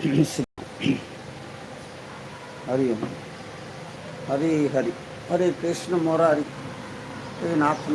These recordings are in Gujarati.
હરિ ઓમ. હરિ હરિ હરે કૃષ્ણ મોરારી હે નાથ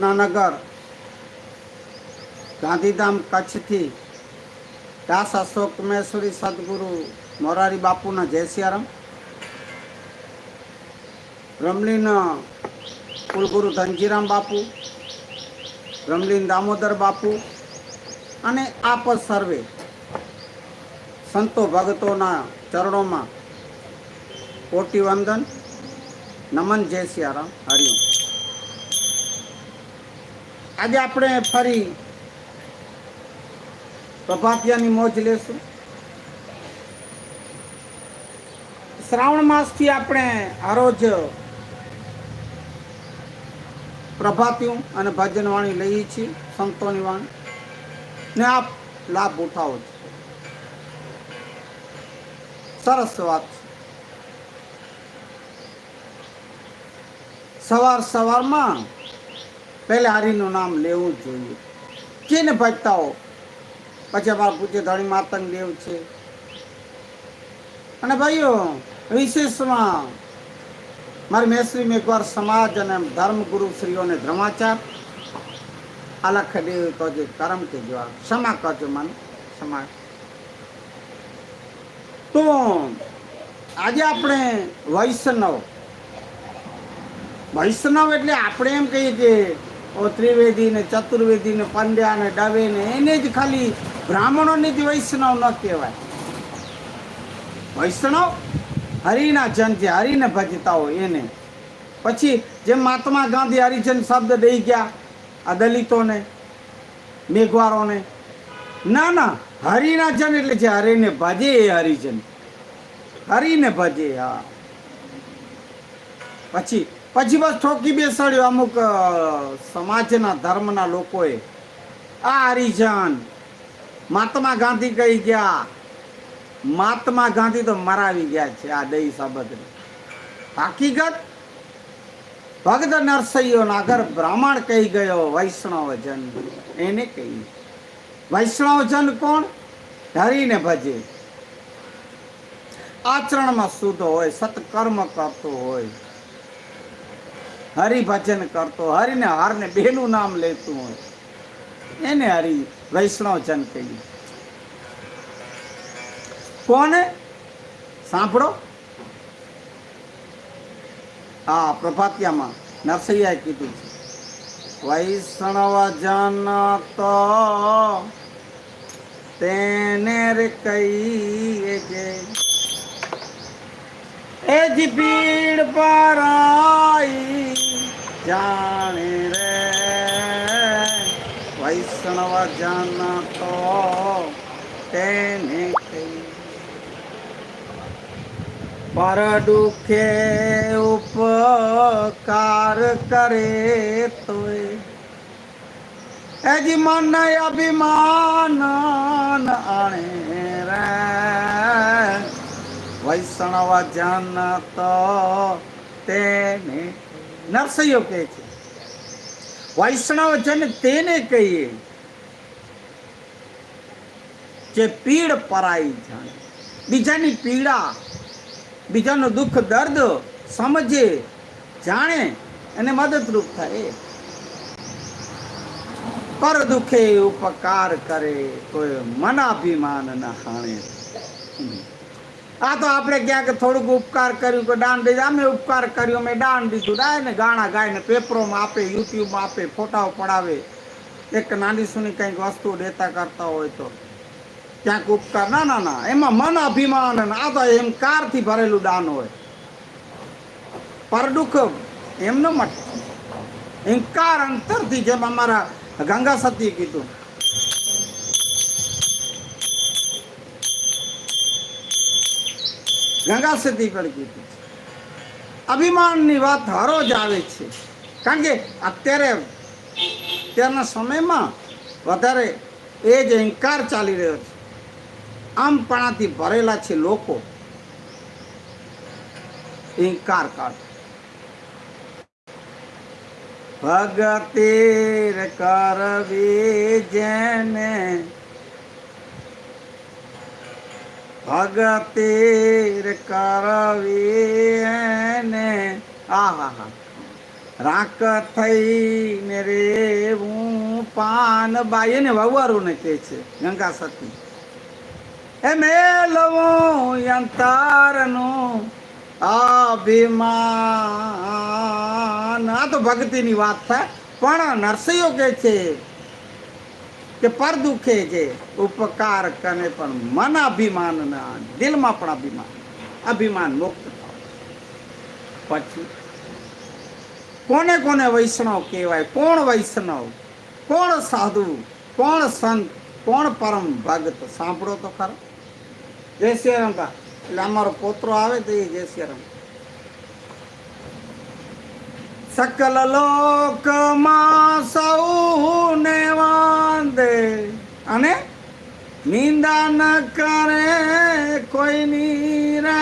સપનાનગર ગાંધીધામ કચ્છથી દાસ અશોક મહેશ્વરી સદગુરુ મોરારી બાપુના જય સિયારામ. રમલીન કુલગુરુ ધનજીરામ બાપુ રમલીન દામોદર બાપુ અને આપ સર્વે સંતો ભગતોના ચરણોમાં કોટી વંદન. નમન જય સિયારામ. હરિઓમ આજે આપણે ફરી પ્રભાતિયાની મોજ લેશું. શ્રાવણ માસથી આપણે હરોજ પ્રભાતિયું અને ભજન વાણી લઈએ છીએ, સંતોની વાણી. ને આપ લાભ ઉઠાવો છો. સરસ વાત સવાર સવારમાં પહેલા હરિનું નામ લેવું જ જોઈએ. કેને ભજતા હો પછી અમારા પૂજ્ય ધણી માતંગ દેવ છે. અને ભાઈઓ, વિશેષમાં મારી મેસરી મેઘવાર સમાજ અને ધર્મગુરુ શ્રીઓને ધર્માચાર આલખ દેવ તો જે કરમ કે જો ક્ષમા કરજો મન, ક્ષમા. તો આજે આપણે વૈષ્ણવ. વૈષ્ણવ એટલે આપણે એમ કહીએ કે ત્રિવેદી ને ચતુર્વેદી ને પંડ્યા ને ડવે ને એને જ ખાલી બ્રાહ્મણોને જ વૈષ્ણવ ન કહેવાય. વૈષ્ણવ હરિના જન છે, હરિને ભજતા હોય એને. પછી જેમ મહાત્મા ગાંધી હરિજન શબ્દ દઈ ગયા, આ દલિતોને, મેઘવારોને. ના ના, હરિના જન એટલે જે હરિને ભજે એ હરિજન. હરિને ભજે, હા. પછી પછી બસ ઠોકી બેસાડ્યો અમુક સમાજના, ધર્મના લોકોએ. આ હરિજન. મહાત્મા ગાંધી કહી ગયા, મહાત્મા ગાંધી તો મરાવી ગયા છે આ દઈ સાબદને. હકીકત? ભગત નરસૈયો નાગર બ્રાહ્મણ કહી ગયો, વૈષ્ણવજન. એને કહી. વૈષ્ણવ જન કોણ? હરીને ભજે. આચરણમાં શુદ્ધ હોય, સત્કર્મ કરતો હોય. હરિભજન કરતો, હરિને હારને બેનું નામ લેતું હોય. એને હરિ વૈષ્ણવજન કહીએ કોને? સાંભળો. હા પ્રભાતિયામાં નરસૈયાએ કીધું છે. વૈષ્ણવ જન તો તેને રે કહીએ એ જ ભીડ પરાઈ જાણે રે વૈષ્ણવ જન તો તેને કહી પર દુખે ઉપકાર કરે તોય એજી મન અભિમાન આણે રે વૈષ્ણવ જન તો તેને નરસૈયો કહે છે. વૈષ્ણવ જન તેને કહીએ. જે પીડ પરાઈ જાણે. બીજાની પીડા, બીજાનું દુઃખ, દર્દ સમજે, જાણે અને મદદરૂપ થાય. પર દુખે ઉપકાર કરે કોઈ મનાભિમાન ન હાણે. આ તો આપણે ક્યાંક થોડુંક ઉપકાર કર્યું કે દાન દીધું. અમે ઉપકાર કર્યો અમે દાન દીધું. દાય ને ગાણા ગાય ને પેપરોમાં આપે, યુટ્યુબમાં આપે, ફોટાઓ પડાવે. એક નાની સુની કંઈક વસ્તુ દેતા કરતા હોય તો. ક્યાંક ઉપકાર. ના ના ના. એમાં મન અભિમાન આ તો એમકારથી ભરેલું દાન હોય. પરડુખ એમનો મત. એમકાર અંતરથી જેમ અમારા ગંગા સતીએ કીધું. ગંગા સતી પણ કીધું અભિમાનની વાત હરોજ આવે છે. કારણ કે અત્યારે અત્યારના સમયમાં વધારે એ જ અહંકાર ચાલી રહ્યો છે. આમપણાથી ભરેલા છે લોકો. અહંકાર કાઢ ભગતીર કરવી જેને ભગતીર કરવે ને આહા હા રાક થઈને રે હું પાન. બાઈ, એને વવારું ને કે છે ગંગા સતી. એ મેલવું અંતરનું અભિમાન. આ તો ભક્તિની વાત થાય. પણ નરસૈયો કે છે કે પર દુખે છે, ઉપકાર કને પણ મન અભિમાન ના દિલમાં પણ અભિમાન અભિમાન મુક્ત થાવ પછી, કોને કોને વૈષ્ણવ કહેવાય? કોણ વૈષ્ણવ? કોણ સાધુ? કોણ સંત? કોણ પરમ ભગત સાંભળો તો ખરો. જય શ્રી રામ એટલે અમારો પોતરો આવે તો એ જય શ્રી રામ. સકલ લોકમાં સૌને વાંદે અને નિંદા ન કરે કોઈની રે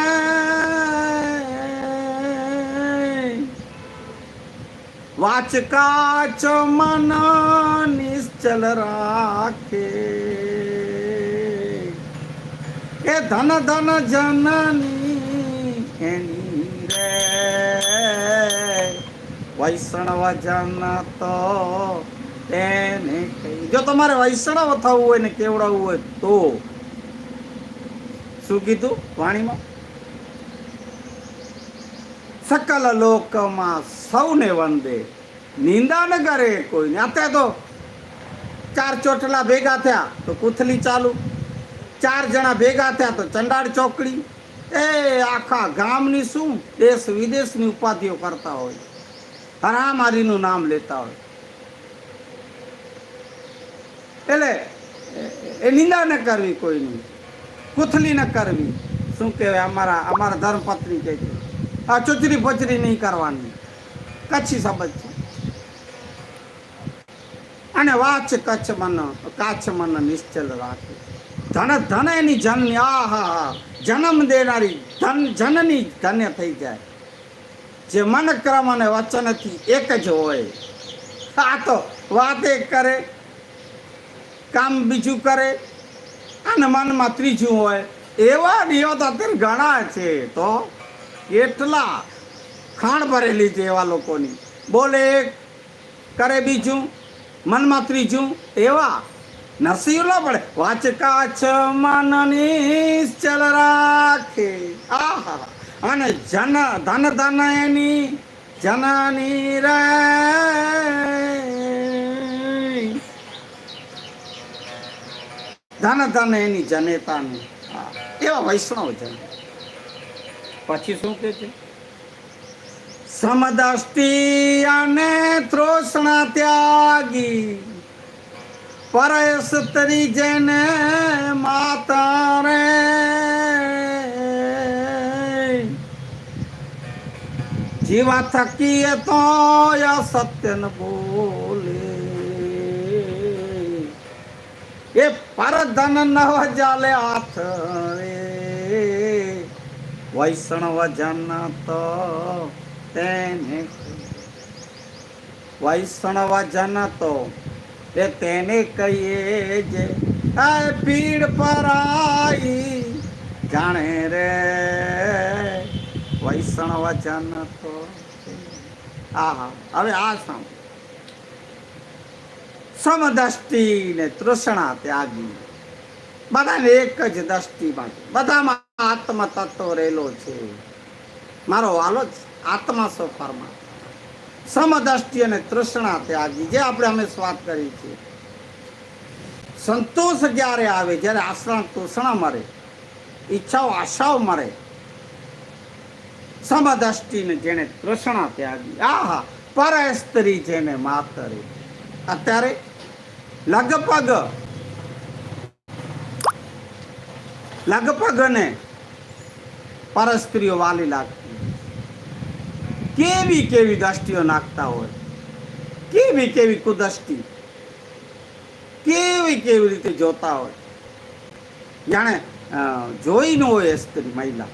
વાચકાચ મન નિશ્ચલ રાખે એ ધન ધન જનની એની વૈષ્ણવ જન તો તેને જો તમારે વૈષ્ણવ થવું હોય ને કેવડાવવું હોય તો શું કીધું વાણીમાં? સકલ લોકમાં સૌને વંદે. નિંદા ન કરે કોઈને. અત્યારે તો ચાર ચોટલા ભેગા થયા તો કુથલી ચાલુ. ચાર જણા ભેગા થયા તો ચંડાળ ચોકડી. એ આખા ગામની શું? દેશ વિદેશની ઉપાધિઓ કરતા હોય. હરામારીનું નામ લેતા હોય. એટલે એ- નિંદા ન કરવી કોઈની. કુથલી ન કરવી. શું કહેવાય? અમારા અમારા ધર્મપત્ની કહે છે. આ ચુચરી પચરી નહીં કરવાની. કચ્છી શબ્દ છે. અને વાચ કચ્છ મન, કાચ મન નિશ્ચલ રાખે. ધન ધન એની હા હા. જન્મ દેનારી ધન જનની ધન્ય થઈ જાય. જે મન ક્રમ અને વચનથી એક જ હોય. આ તો વાત એક કરે, કામ બીજું કરે, અને મનમાં ત્રીજું હોય. એવા નિયત અત્યારે ઘણા છે તો કેટલા ખાણ ભરેલી છે એવા લોકોની. બોલે એક, કરે બીજું, મનમાં ત્રીજું, એવા નસીબ ન પડે વાચકા છ મન નિશ્ચલ રાખે. આહા. અને જન ધન ધન એની જનની રે. ધન ધન એની જનેતાની એવા વૈષ્ણવ જન. પછી શું કે છે? સમદષ્ટિ અને તૃષ્ણા ત્યાગી. પરેશ તરી જેને માતા રે. જીવા થકીએ તો સત્ય ન બોલે. એ પરધન ન જાલે હાથ રે. વૈષ્ણવ જન તો તેને વૈષ્ણવ જન તો એ તેને કહીએ જે ભીડ પીડ પરાઈ જાણે રે. વૈષ્ણવ જન તો હા, હવે આ સાંભળો. સમદષ્ટિ ને તૃષ્ણા ત્યાગી. બધાને એક જ દ્રષ્ટિમાં. બધામાં આત્મ તત્વ રહેલો છે. મારો વાલો જ આત્મા સોફારમાં સમદષ્ટિ અને તૃષ્ણા ત્યાગી. જે આપણે અમે વાત કરી છે સંતોષ જ્યારે આવે, જ્યારે આશ્રણ તૃષ્ણા મરે ઈચ્છાઓ, આશાઓ મરે સમદષ્ટિને જેને તૃષ્ણા ત્યાગી. આહા પરસ્ત્રી જેને માતરી. અત્યારે લગભગ લગભગ ને પરસ્ત્રીઓ વાલી લાગતી કેવી કેવી દ્રષ્ટિઓ નાખતા હોય. કેવી કેવી કુદષ્ટિ. કેવી કેવી રીતે જોતા હોય. જાણે જોઈ ન હોય સ્ત્રી મહિલા.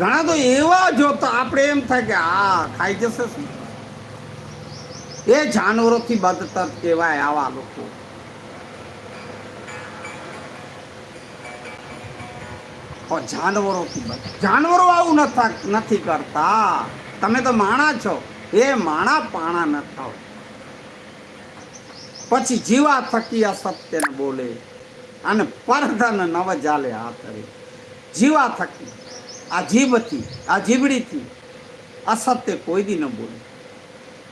ઘણા તો એવા જોતા આપણે એમ થાય કે આ ખાઈ જશે શું? એ જાનવરોથી બદતર કહેવાય આવા લોકો. જાનવરોથી બદ, જાનવરો આવું નથા- કરતા. તમે તો માણા છો. એ માણા પાણા ન થાવ. પછી જીવા થકી અસત્યને બોલે. અને પરધન નવ જાલે હાથરે. જીવા થકી. આ જીભથી આ જીભડીથી અસત્ય કોઈ દી ન બોલે.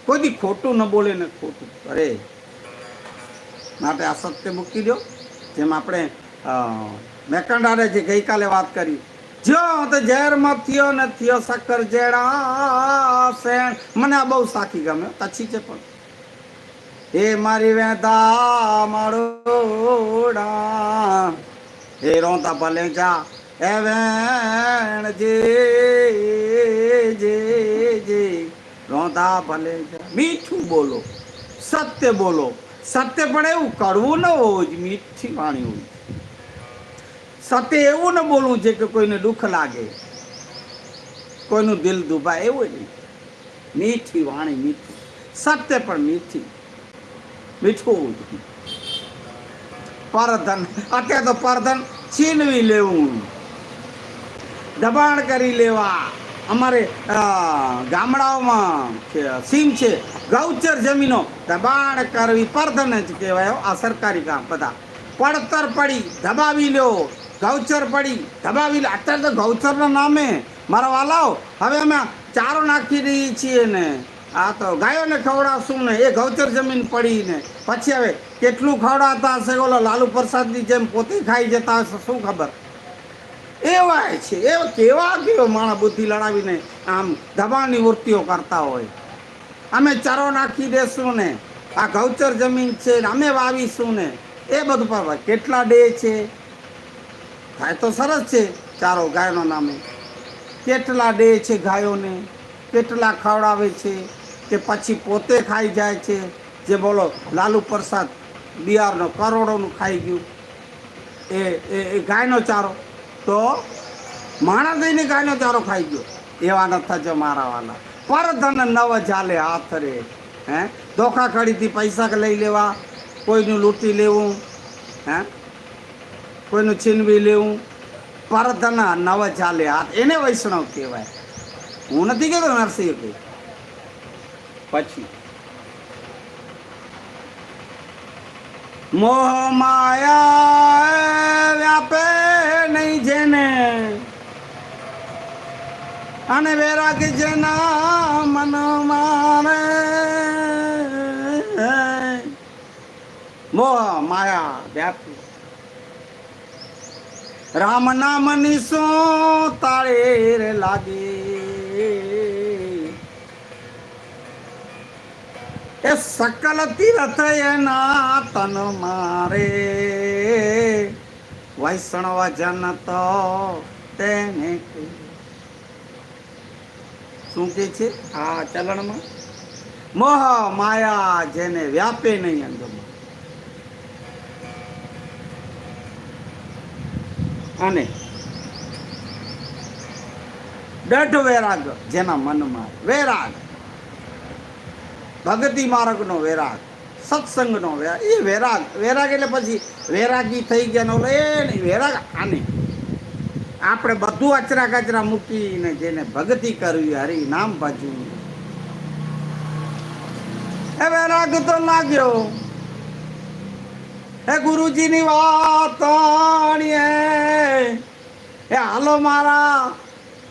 કોઈ દી ખોટું ન બોલે ને ખોટું. કરે માટે અસત્ય મૂકી દો જેમ આપણે મેકંડારે જે ગઈકાલે વાત કરી, જો તો ઝેરમાં થયો ને થયો શક્કર જેડા શેણ મને આ બહુ સાખી ગમે તછી છે પણ. હે મારી વેદા મારો હે રોતા ભલે જા હે વેણ જે જે જે. ભલે મીઠું બોલો, સત્ય બોલો. સત્ય પણ એવું કડવું ન હોવું જ, મીઠી વાણી હોય. સત્ય એવું ન બોલવું છે કે કોઈને દુઃખ લાગે. કોઈનું દિલ દુભાય, એવું નહીં. મીઠી વાણી, મીઠી. સત્ય પણ મીઠી. મીઠું હોવું પરધન, અત્યારે તો પરધન છીનવી લેવું. દબાણ કરી લેવા. અમારે ગામડાઓમાં સીમ છે, ગૌચર જમીનો, દબાણ કરવી પરધન જ કહેવાય આ સરકારી કામ બધા. પડતર પડી, દબાવી લ્યો. ગૌચર પડી, દબાવી લો અત્યારે તો ગૌચરના નામે મારા વાલાઓ, હવે અમે ચારો નાખી દઈએ છીએ ને. આ તો ગાયોને ખવડાવશું ને, એ ગૌચર જમીન પડીને પછી હવે કેટલું ખવડાવતા હશે? ઓલો લાલુ પ્રસાદની જેમ પોતે ખાઈ જતા હશે, શું ખબર? એવા છે. એ કેવા કેવો માણસ બુદ્ધિ લડાવીને આમ દબાણની વૃત્તિઓ કરતા હોય. અમે ચારો નાખી દેશું ને, આ ગૌચર જમીન છે ને, અમે વાવીશું ને, એ બધું પર કેટલા ડે છે? થાય તો સરસ છે, ચારો ગાયનો નામે. કેટલા ડે છે ગાયોને? કેટલા ખવડાવે છે? કે પછી પોતે ખાઈ જાય છે? જે બોલો, લાલુ પ્રસાદ બિહારનો કરોડોનું ખાઈ ગયું. એ એ ગાયનો ચારો. તો માણસ દઈને ગાયનો ચારો ખાઈ ગયો. એવા ન થજો મારાવાના પરધન નવ ચાલે હાથ રે. હે? ધોખા કડીથી પૈસા લઈ લેવા. કોઈનું લૂંટી લેવું. હે? કોઈનું છીનવી લેવું. પરધન નવ ચાલે હાથ. એને વૈષ્ણવ કહેવાય. હું નથી કહેતો નરસિંહ ભાઈ પછી. મોહ માયા વ્યાપે નહીં જેને અને વેરાગ જેના મન. મારે મોહ, માયા, વ્યાપી. રામ નામ નિશો તાળેર તાળે લાગે. એ સકલ તીર્થ એના તન મારે. વૈષ્ણવ જન તો તેને. શું કે છે? આ ચલણમાં? મોહ માયા જેને વ્યાપે નહીં અંગમાં અને દઢ વૈરાગ જેના મનમાં વૈરાગ, ભગતિ માર્ગનો વૈરાગ, સત્સંગનો વૈરાગ, એ વૈરાગ વૈરાગ એટલે પછી વૈરાગી થઈ ગયા નો નહીં, વૈરાગ આને. આપણે બધું અચરા કચરા મૂકીને જેને ભક્તિ કરવી, હરી નામ ભજવું. એ વૈરાગ તો લાગ્યો. હે ગુરુજીની વાત હે હાલો મારા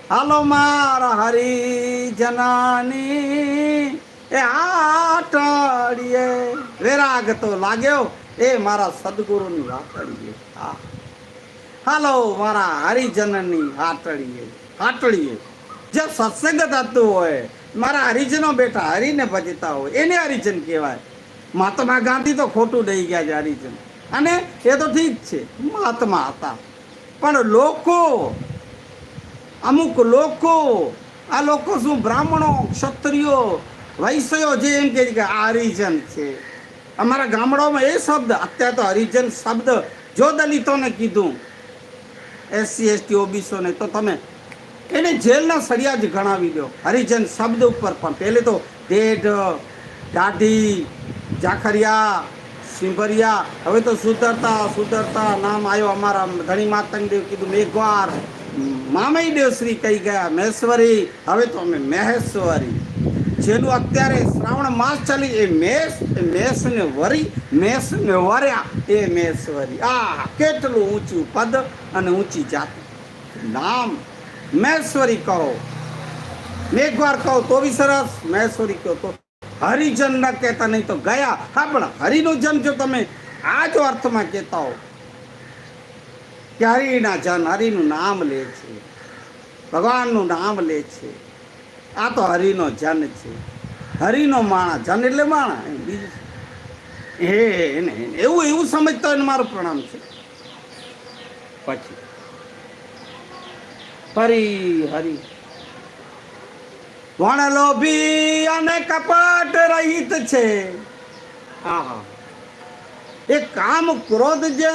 હાલો મારા હરિજનાની. એ આટડીએ વૈરાગ તો લાગ્યો. એ મારા સદગુરુની વાતડીએ હા હાલો, મારા હરિજનની હાટડીએ હાટડીએ. જે સત્સંગ થતું હોય, મારા હરિજનો બેઠા હરિને ભજતા હોય, એને હરિજન કહેવાય. મહાત્મા ગાંધી તો ખોટું દઈ ગયા છે હરિજન. અને એ તો ઠીક છે, મહાત્મા હતા. પણ લોકો, અમુક લોકો, આ લોકો શું બ્રાહ્મણો, ક્ષત્રિયો, વૈશ્યો જે એમ કે આ હરિજન છે. અમારા ગામડાઓમાં એ શબ્દ, અત્યારે તો હરિજન શબ્દ જો દલિતોને કીધું એસસી, એસટી ઓબીસોને તો તમે એને જેલના સળિયા જ ગણાવી દો. હરિજન શબ્દ ઉપર પણ. પહેલે તો દેઢ, દાઢી, જાખરિયા, સિંભરિયા. હવે તો સુધરતા સુધરતા નામ આવ્યો અમારા ધણી માતંગદેવ કીધું, મેઘવાર મામઈદેવ શ્રી કહી ગયા મહેશ્વરી હવે તો અમે મહેશ્વરી. જેનું અત્યારે શ્રાવણ માસ ચાલી, એ મેષ, એ મેષને વરી મેષને વર્યા, એ મેશ્વરી આ કેટલું ઊંચું પદ અને ઊંચી જાતિ. નામ મહેશ્વરી કહો મેઘવાર કહો તો બી સરસ મહેશ્વરી કહો તો હરિજન ન કહેતા, નહીં તો ગયા. હા, પણ હરિનું જન જો તમે આ જ અર્થમાં કહેતા હો, કે હરિના જન હરિનું નામ લે છે, ભગવાનનું નામ લે છે. આ તો હરિનો જન છે. હરિનો માણા, જન એટલે માણા બીજું? એ એને એવું એવું સમજતો હોય મારું પ્રણામ છે. પછી. ફરી હરી. વણ લોભી અને કપટ રહિત છે. આહા. એ કામ ક્રોધ જે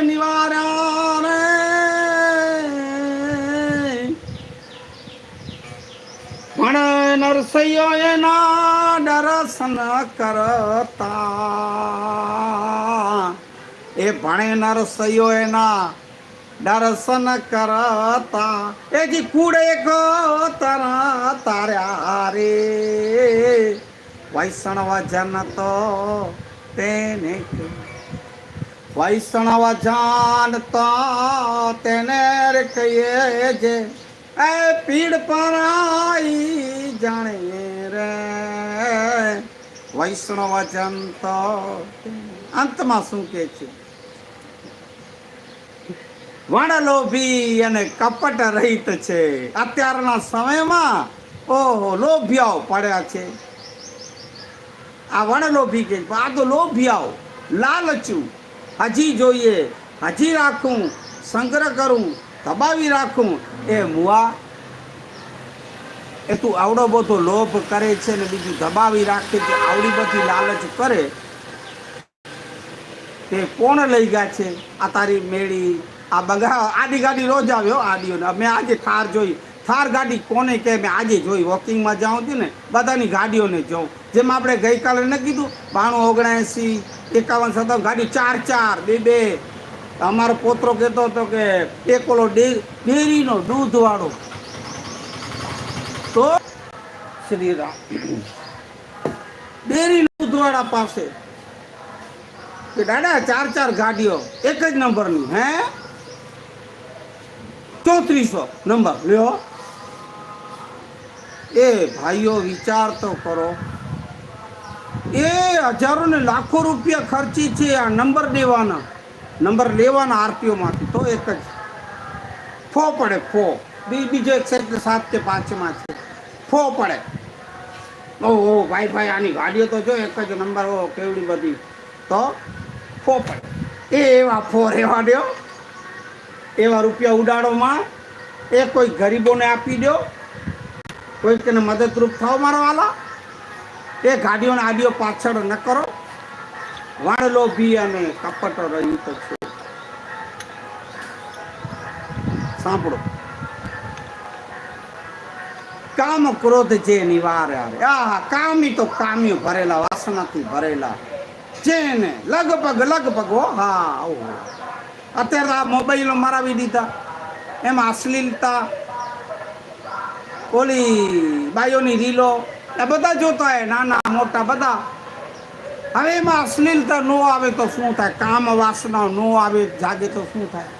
નિવાર્યા રે પણ નરસૈયો એના દર્શન કરતા. એ ભણે નરસૈયો એના દર્શન કરતા. એ જી કુડે તારા તાર્યા રે. વૈષ્ણવ જન તો તેને વૈષ્ણવ જાણતા તેને કહીએ જે એ પીડ પરાઈ જાણે રે. વૈષ્ણવ જન તો અંતમાં શું કે છે? વણલોભી અને કપટ રહિત છે. અત્યારના સમયમાં ઓહો, લોભિયાઓ પડ્યા છે. આ વણલોભી કે આ તો લોભિયાઓ. લાલચું. હજી જોઈએ. હજી રાખું. સંગ્રહ કરું. દબાવી રાખું. એ મુઆ એ તું આવડો બધો લોભ કરે છે ને બીજું દબાવી રાખે છે આવડી બધી લાલચ કરે, તે કોણ લઈ ગયા છે? આ તારી મેળી, આ બગા, આડી ગાડી રોજ આવ્યો આડીઓને. મેં આજે થાર જોઈ, થાર ગાડી કોને કે મેં આજે જોઈ વોકિંગમાં જાઉં છું ને, બધાની ગાડીઓને જોઉં. જેમ આપણે ગઈકાલે ન કીધું, બાણું ઓગણએંસી એકાવન, સત્તાવન, ગાડી ચાર ચાર, બે બે અમારો પોતરો કહેતો હતો કે ટેકોલો ડેરીનો દૂધવાળો. તો શ્રી રામ ડેરી દૂધવાળા પાસે. કે દાદા, ચાર ચાર ગાડીઓ, એક જ નંબરની, હે? ચોત્રીસો નંબર, લ્યો. એ ભાઈઓ, વિચાર તો કરો. એ હજારો ને લાખો રૂપિયા ખર્ચી છે આ નંબર દેવાના. નંબર લેવાના આરપીઓમાંથી તો એક જ. ફો પડે ફો. બીજો એક સેક્ટર સાત કે પાંચમાં છે. ફો પડે. ઓહો ભાઈ ભાઈ, આની ગાડીઓ તો જો એક જ નંબર, ઓ, કેવડી બધી. તો ફો પડે. એ એવા ફો રહેવા દો એવા રૂપિયા ઉડાડોમાં એ કોઈ ગરીબોને આપી દો. કોઈકને મદદરૂપ થાવ મારો વાલા. એ ગાડીઓને આડીઓ પાછળ ન કરો. વાણ લોભી અને કપટ રહ્યું તો છે. સાંભળો. કામ ક્રોધ જે નિવારે આ કામી તો કામ્યું ભરેલા, વાસનાથી ભરેલા. જેને લગભગ લગભગ, હો, હા ઓહો અત્યારે આ મોબાઈલો મરાવી દીધા. એમાં અશ્લીલતા, ઓલી બાયોની રીલો. એ બધા જોતા હોય, નાના, મોટા, બધા. હવે એમાં અશ્લીલતા નો આવે તો શું થાય? કામ વાસના નો આવે, જાગે તો શું થાય?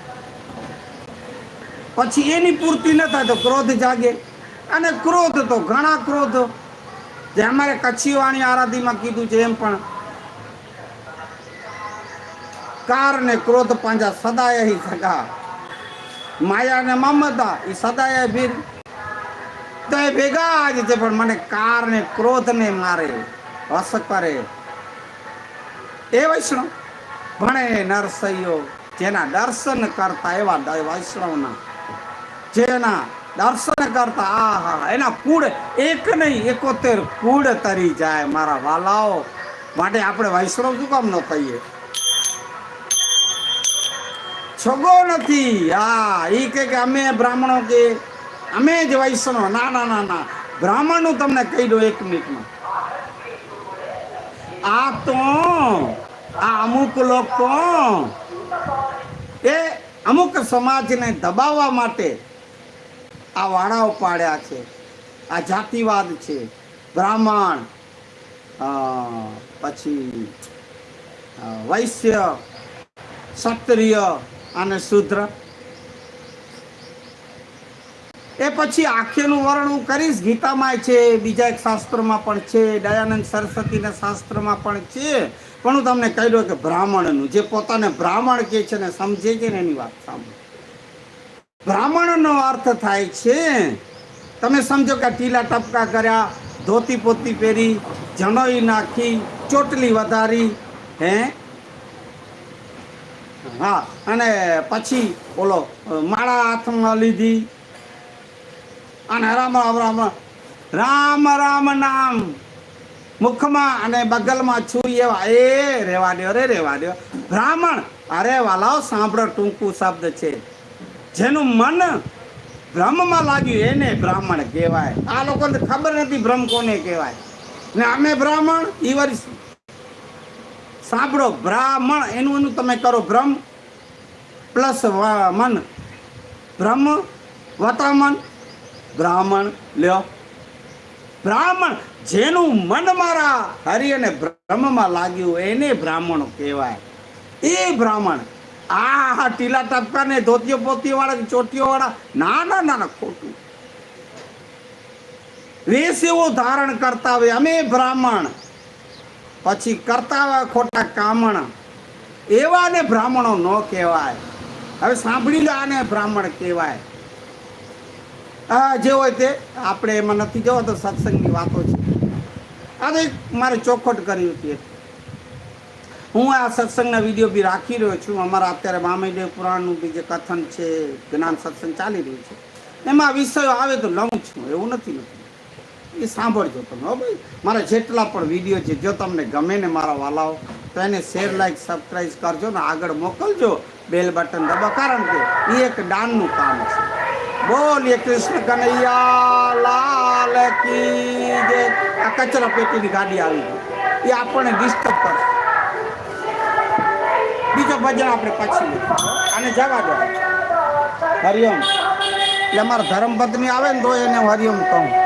પછી એની પૂર્તિ ન થાય તો ક્રોધ જાગે. અને ક્રોધ તો ઘણા ક્રોધ. જે અમારે કચ્છી આરાધીમાં કીધું છે એમ પણ કાર ને ક્રોધ પાંજા સદાય સગા માયા ને મમતા એ સદાય ભીર. તો એ ભેગા જ છે, પણ મને કાર ને ક્રોધ ને મારે વસ કરે. એ વૈષ્ણવ. ભણે નરસૈયો, જેના દર્શન કરતા એવા વૈષ્ણવના. જેના દર્શન કરતા આ હા એના કુળ એક નહીં, એકોતેર કુળ તરી જાય મારા વાલાઓ. માટે આપણે વૈષ્ણવ શું કામ ન કહીએ? છગો નથી. હા એ કે અમે બ્રાહ્મણો કે, અમે જ વૈષ્ણવ. ના ના ના ના. બ્રાહ્મણનું તમને કહી દો એક મિનિટમાં. આ તો આ અમુક લોકો એ અમુક સમાજને દબાવવા માટે આ વાળાઓ પાડ્યા છે. આ જાતિવાદ છે. બ્રાહ્મણ પછી વૈશ્ય, ક્ષત્રિય અને શુદ્ર. એ પછી આખેનું વર્ણન હું કરીશ. ગીતામાં છે, બીજા એક શાસ્ત્રમાં પણ છે, દયાનંદ સરસ્વતીના શાસ્ત્રમાં પણ છે. પણ હું તમને કહી દઉં કે બ્રાહ્મણનું, જે પોતાને બ્રાહ્મણ કે છે ને, સમજે છે ને એની વાત સાંભળો. બ્રાહ્મણનો અર્થ થાય છે, તમે સમજો કે ટીલા ટપકા કર્યા, ધોતી પોતી પહેરી જણોઈ નાખી, ચોટલી વધારી, હે? હા, અને પછી ઓલો, માળા હાથમાં લીધી અને રામ રામ રામ રામ. રામ નામ. મુખમાં અને બગલમાં છું એવા. એ રેવા દો રે રેવા દો બ્રાહ્મણ. અરે વાલાઓ, સાંભળો, ટૂંકું શબ્દ છે. જેનું મન બ્રહ્મમાં લાગ્યું, એને બ્રાહ્મણ કહેવાય. આ લોકોને ખબર નથી બ્રહ્મ કોને કહેવાય. ને અમે બ્રાહ્મણ, ઈ વર્ષ સાંભળો, બ્રાહ્મણ, એનું એનું તમે કરો બ્રહ્મ. પ્લસ મન. બ્રહ્મ વતા મન બ્રાહ્મણ, લ્યો. બ્રાહ્મણ, જેનું મન મારા હરિ અને બ્રહ્મમાં લાગ્યું, એને બ્રાહ્મણ કહેવાય. એ બ્રાહ્મણ આ ટીલા ટપકા ને ધોતીઓ પોતીઓ વાળા ચોટીઓ વાળા ના ના ખોટું. વેશ એવો ધારણ કરતા હોય, અમે બ્રાહ્મણ. પછી કરતા હોય ખોટા કામણ. એવા ને બ્રાહ્મણો ન કહેવાય. હવે સાંભળી લો આને બ્રાહ્મણ કહેવાય. હા જે હોય તે આપણે એમાં નથી જવો, તો સત્સંગની વાતો છે. આ તો એક મારે ચોખવટ કરી હતી હું આ સત્સંગના વીડિયો બી રાખી રહ્યો છું. અમારા અત્યારે મામૈદેવ પુરાણનું બી જે કથન છે, જ્ઞાન સત્સંગ ચાલી રહ્યું છે. એમાં વિષયો આવે તો લઉં છું એવું નથી નથી એ સાંભળજો તમે, હો ભાઈ. મારા જેટલા પણ વીડિયો છે, જો તમને ગમે ને મારા વાલાઓ, તો એને શેર લાઈક સબસ્ક્રાઈબ કરજો ને આગળ મોકલજો બેલ બટન દબા કારણ કે એ એક દાનનું કામ છે. બોલીએ કૃષ્ણ કનૈયા, લાલ કી જે આ કચરા પેટીની ગાડી આવી ગઈ. એ આપણને ડિસ્ટર્બ કરે. બીજો ભજન આપણે પછી. આને જવા દો. હરિઓમ. એટલે અમારા ધર્મપત્ની આવે ને તો એને હું હરિઓમ કહું.